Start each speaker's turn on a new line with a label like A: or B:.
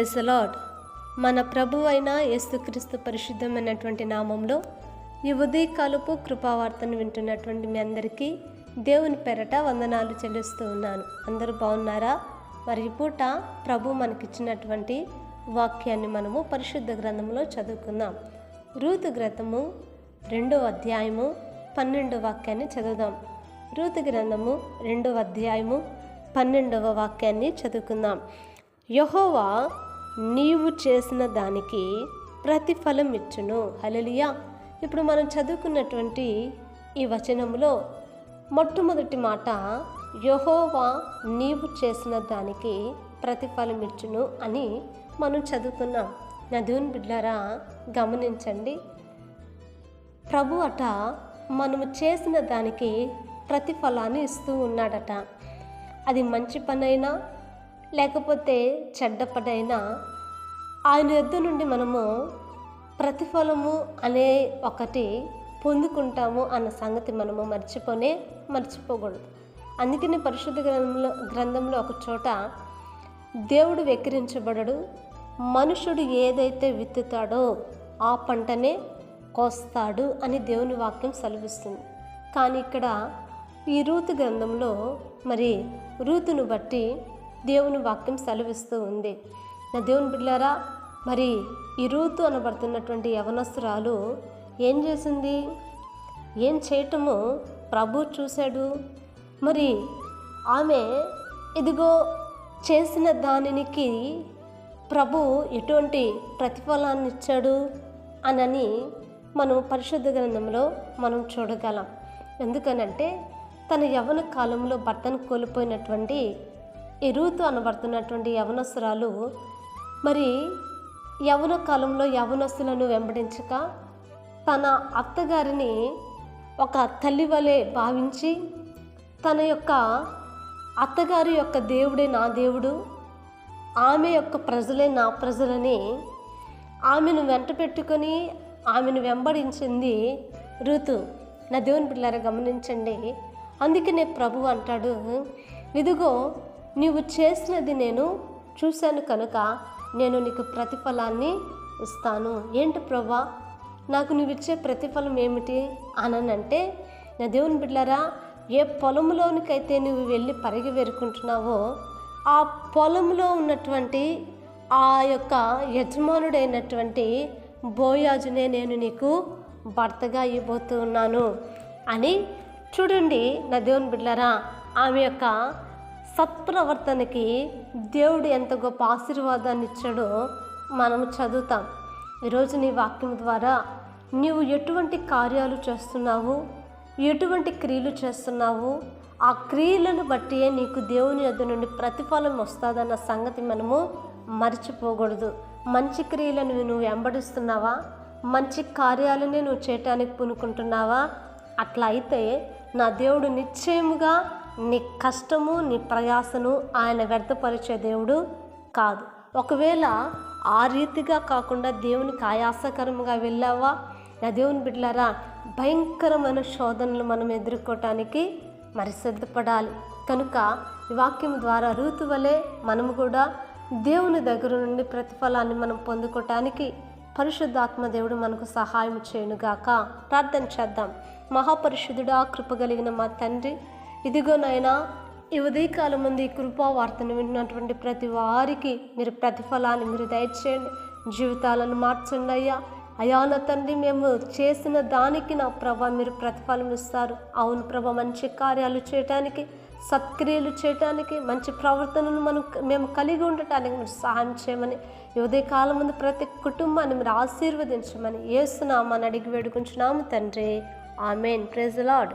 A: Praise lord మన ప్రభు అయిన యేసుక్రీస్తు పరిశుద్ధమైనటువంటి నామంలో ఈ ఉదయకాలపు కృపావార్తను వింటున్నటువంటి మీ అందరికీ దేవుని పెరట వందనాలు చెల్లిస్తూ ఉన్నాను. అందరూ బాగున్నారా? మరి పూట ప్రభు మనకిచ్చినటువంటి వాక్యాన్ని మనము పరిశుద్ధ గ్రంథంలో చదువుకుందాం. రూతు గ్రంథము రెండో అధ్యాయము పన్నెండో వాక్యాన్ని చదువుదాం. రూతు గ్రంథము రెండవ అధ్యాయము పన్నెండవ వాక్యాన్ని చదువుకుందాం. యహోవా నీవు చేసిన దానికి ప్రతిఫలం ఇచ్చును హలలియా ఇప్పుడు మనం చదువుకున్నటువంటి ఈ వచనంలో మొట్టమొదటి మాట యహోవా నీవు చేసిన దానికి ప్రతిఫలం ఇచ్చును అని మనం చదువుకున్నాం. నదూన్ బిడ్డారా గమనించండి. ప్రభు అట మనము చేసిన దానికి ప్రతిఫలాన్ని ఇస్తూ ఉన్నాడట. అది మంచి పనైనా లేకపోతే చెడ్డపడైనా ఆయన యొద్ద నుండి మనము ప్రతిఫలము అనే ఒకటి పొందుకుంటాము అన్న సంగతి మనము మర్చిపోనే మర్చిపోకూడదు. అందుకని పరిశుద్ధ గ్రంథంలో గ్రంథంలో ఒక చోట దేవుడు వెక్కిరించబడడు. మనుషుడు ఏదైతే విత్తుతాడో ఆ పంటనే కోస్తాడు అని దేవుని వాక్యం సెలవిస్తుంది. కానీ ఇక్కడ ఈ రూతు గ్రంథంలో మరి రూతును బట్టి దేవుని వాక్యం సెలవిస్తూ ఉంది. నా దేవుని బిడ్డారా మరి ఈ రూతు అనబడుతున్నటువంటి యవనస్తురాలు ఏం చేసింది? ఏం చేయటము? ప్రభు చూశాడు. మరి ఆమె ఇదిగో చేసిన దానికి ప్రభు ఎటువంటి ప్రతిఫలాన్ని ఇచ్చాడు అనని మనం పరిశుద్ధ గ్రంథంలో మనం చూడగలం. ఎందుకనంటే తన యవన కాలంలో భర్తను కోల్పోయినటువంటి ఈ అనబడుతున్నటువంటి యవనస్తురాలు మరి యవన కాలంలో యవనస్తులను వెంబడించక తన అత్తగారిని ఒక తల్లి వలె భావించి తన యొక్క అత్తగారి యొక్క దేవుడే నా దేవుడు ఆమె యొక్క ప్రజలే నా ప్రజలని ఆమెను వెంట పెట్టుకొని ఆమెను వెంబడించింది ఋతు నా దేవుని పిల్లర గమనించండి. అందుకనే ప్రభు అంటాడు ఇదిగో నీవు చేసినది నేను చూశాను కనుక నేను నీకు ప్రతిఫలాన్ని ఇస్తాను. ఏంటి ప్రభా నాకు నువ్వు ఇచ్చే ప్రతిఫలం ఏమిటి అనంటే నా దేవుని బిడ్డలారా ఏ పొలంలోనికైతే నువ్వు వెళ్ళి పరిగి వేరుకుంటున్నావో ఆ పొలంలో ఉన్నటువంటి ఆ యొక్క యజమానుడైనటువంటి బోయాజునే నేను నీకు భర్తగా ఇవ్వబోతూ ఉన్నాను అని చూడండి నా దేవుని బిడ్డలారా. ఆమె యొక్క సత్ప్రవర్తనకి దేవుడు ఎంత గొప్ప ఆశీర్వాదాన్ని ఇచ్చాడో మనం చదువుతాం. ఈరోజు నీ వాక్యం ద్వారా నీవు ఎటువంటి కార్యాలు చేస్తున్నావు? ఎటువంటి క్రియలు చేస్తున్నావు? ఆ క్రియలను బట్టియే నీకు దేవుని యొద్ నుండి ప్రతిఫలం వస్తుందన్న సంగతి మనము మర్చిపోకూడదు. మంచి క్రియలను నువ్వు వెంబడిస్తున్నావా? మంచి కార్యాలనే నువ్వు చేయటానికి పూనుకుంటున్నావా? అట్లా అయితే నా దేవుడు నిశ్చయముగా నీ కష్టము నీ ప్రయాసను ఆయన వ్యర్థపరిచే దేవుడు కాదు. ఒకవేళ ఆ రీతిగా కాకుండా దేవునికి ఆయాసకరంగా వెళ్ళావా? నా దేవుని బిడ్డలారా భయంకరమైన శోధనలు మనం ఎదుర్కోవటానికి మరి సిద్ధపడాలి. కనుక ఈ వాక్యం ద్వారా రూతు వలె మనము కూడా దేవుని దగ్గర నుండి ప్రతిఫలాన్ని మనం పొందుకోవటానికి పరిశుద్ధాత్మ దేవుడు మనకు సహాయం చేయనుగాక. ప్రార్థన చేద్దాం. మహాపరిశుద్ధుడా కృపగలిగిన మా తండ్రి ఇదిగో నాయనా ఈ ఉదయకాలం ముందు ఈ కృపా వార్తను విన్నటువంటి ప్రతి వారికి మీరు ప్రతిఫలాన్ని మీరు దయచేయండి. జీవితాలను మార్చండి అయ్యా. అయా నా తండ్రి మేము చేసిన దానికి నా ప్రభ మీరు ప్రతిఫలం ఇస్తారు. అవును ప్రభ మంచి కార్యాలు చేయటానికి సత్క్రియలు చేయటానికి మంచి ప్రవర్తనను మనం మేము కలిగి ఉండటానికి మీరు సహాయం చేయమని ఈ ఉదయకాలం ముందు ప్రతి కుటుంబాన్ని మీరు ఆశీర్వదించమని ఏసునామని అడిగి వేడుకుంటున్నాము తండ్రి. ఆమెన్. Praise lord